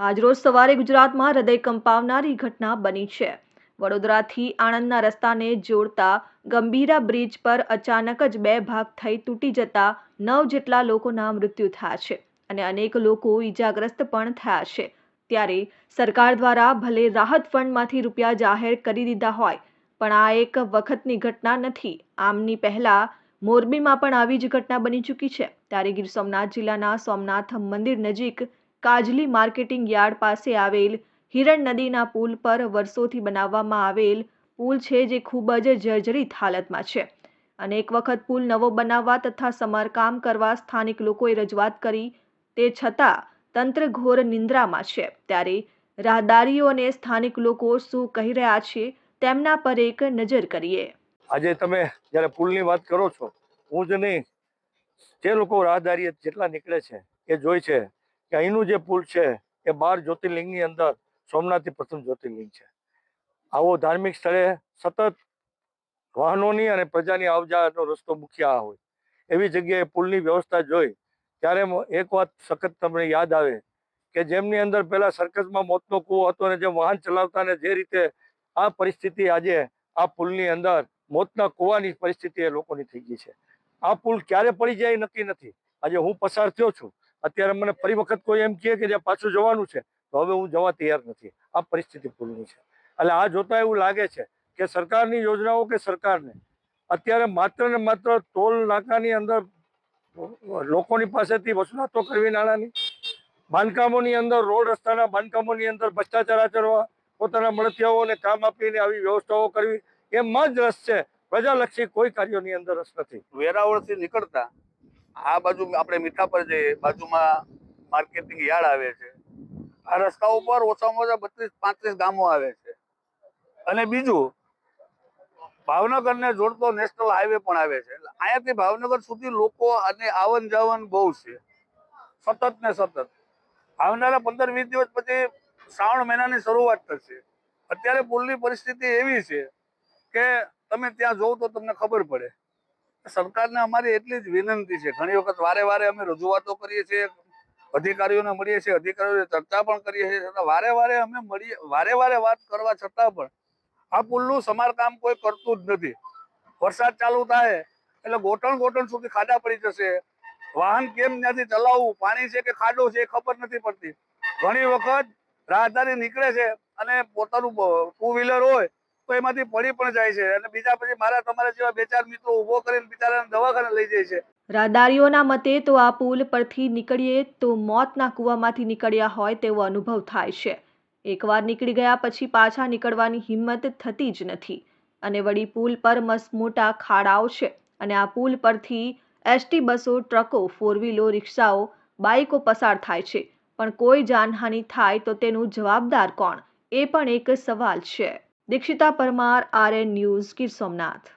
આજરોજ સવારે ગુજરાતમાં હૃદય કંપાવનારી ઘટના બની છે. વડોદરાથી આણંદના રસ્તાને જોડતા ગંભીરા બ્રિજ પર અચાનક જ બે ભાગ થઈ તૂટી જતા નવ જેટલા લોકોના મૃત્યુ થયા છે અને અનેક લોકો ઈજાગ્રસ્ત પણ થયા છે. ત્યારે સરકાર દ્વારા ભલે રાહત ફંડમાંથી રૂપિયા જાહેર કરી દીધા હોય, પણ આ એક વખતની ઘટના નથી. આમની પહેલા મોરબીમાં પણ આવી જ ઘટના બની ચૂકી છે. ત્યારે ગીર સોમનાથ જિલ્લાના સોમનાથ મંદિર નજીક કાજલી માર્કેટિંગ યાર્ડ પાસે આવેલ હિરણ નદીના પુલ પર વર્ષોથી બનાવવામાં આવેલ પુલ છે જે ખૂબ જ જર્જરિત હાલતમાં છે. અને એક વખત પુલ નવો બનાવવા તથા સમારકામ કરવા સ્થાનિક લોકોએ રજૂઆત કરી તે છતાં તંત્ર ઘોર નિંદ્રામાં છે. ત્યારે રાહદારીઓ અને સ્થાનિક લોકો શું કહી રહ્યા છે તેમના પર એક નજર કરીએ. આજે તમે જ્યારે પુલની વાત કરો છો, હું જ નહીં, જે લોકો રાહદારી જેટલા નીકળે છે, એ જોઈ છે કે અહીંનું જે પુલ છે એ બાર જ્યોતિર્લિંગની અંદર સોમનાથથી પ્રથમ જ્યોતિર્લિંગ છે. આવો ધાર્મિક સ્થળે સતત વાહનોની અને પ્રજાની આવજાનો રસ્તો મુખ્ય હોય. એવી જગ્યાએ પુલની વ્યવસ્થા જોઈ ત્યારે એક વાત સખત તમને યાદ આવે કે જેમની અંદર પહેલા સર્કસમાં મોતનો કૂવો હતો અને જે વાહન ચલાવતા ને જે રીતે આ પરિસ્થિતિ આજે આ પુલની અંદર મોતના કૂવાની પરિસ્થિતિ એ લોકોની થઈ ગઈ છે. આ પુલ ક્યારે પડી જાય નક્કી નથી. આજે હું પસાર થયો છું. અત્યારે મને ફરી વખત કોઈ એમ કહે કે જે પાછું જવાનું છે, તો હવે હું જવા તૈયાર નથી. આ પરિસ્થિતિ પુલની છે. એટલે આ જોતા એવું લાગે છે કે સરકારની યોજનાઓ કે સરકારને? અત્યારે માત્ર ને માત્ર ટોલ નાકાની અંદર લોકોની પાસેથી વસૂલાતો કરવી નાણાંની? બાંધકામોની અંદર, રોડ રસ્તાના બાંધકામોની અંદર ભ્રષ્ટાચાર આચરવા, પોતાના મળતિયાઓને કામ આપીને આવી વ્યવસ્થાઓ કરવી, એમાં જ રસ છે. પ્રજાલક્ષી કોઈ કાર્યોની અંદર રસ નથી. વેરાવળથી નીકળતા આ બાજુ આપણે મીઠા પર જઈએ બાજુમાં માર્કેટિંગ યાર્ડ આવે છે, આ રસ્તા ઉપર ઓછામાં ઓછા બત્રીસ, પાંત્રીસ ગામો આવે છે. અને બીજું, ભાવનગરને જોડતો નેશનલ હાઈવે પણ આવે છે. અહીંયાથી ભાવનગર સુધી લોકો અને આવન જાવન બહુ છે. સતત ને સતત. આવનારા પંદર, વીસ દિવસ પછી શ્રાવણ મહિનાની શરૂઆત થશે. અત્યારે પુલની પરિસ્થિતિ એવી છે કે તમે ત્યાં જોવ તો તમને ખબર પડે. સરકારને અમારી એટલી જ વિનંતી છે. ઘણી વખત વારે વારે અમે રજૂઆતો કરીએ છીએ, અધિકારીઓને મળીએ છીએ અધિકારીઓને ચર્ચા પણ કરીએ છીએ છતાં વારે વારે અમે મળીએ, વારે વારે વાત કરવા છતાં પણ આ પુલનું સમારકામ કોઈ કરતું જ નથી. વરસાદ ચાલુ થાય એટલે ગોઠણ ગોઠણ સુધી ખાડા પડી જશે. વાહન કેમ ત્યાંથી ચલાવવું? પાણી છે કે ખાડો છે એ ખબર નથી પડતી. ઘણી વખત રાહદારી નીકળે છે અને પોતાનું ટુ વ્હીલર હોય તો એમાંથી પડી પણ જાય છે અને બીજા પછી મારા તમારા જેવા બે ચાર મિત્રો ઊભો કરીને બિચારાને દવાખાને લઈ જાય છે. રાહદારીઓના મતે તો આ પુલ પરથી નીકળીએ તો મોતના કૂવામાંથી નીકળ્યા હોય તેવો અનુભવ થાય છે. એકવાર નીકળી ગયા પછી પાછા નીકળવાની હિંમત થતી જ નથી. અને વળી પુલ પર મસ્ત મોટા ખાડાઓ છે અને આ પુલ પરથી એસટી બસો, ટ્રકો ફોર વ્હીલો રિક્ષાઓ, બાઇકો પસાર થાય છે. પણ કોઈ જાનહાનિ થાય તો તેનું જવાબદાર કોણ? એ પણ એક સવાલ છે. Dikshita Parmar RN news Gir Somnath.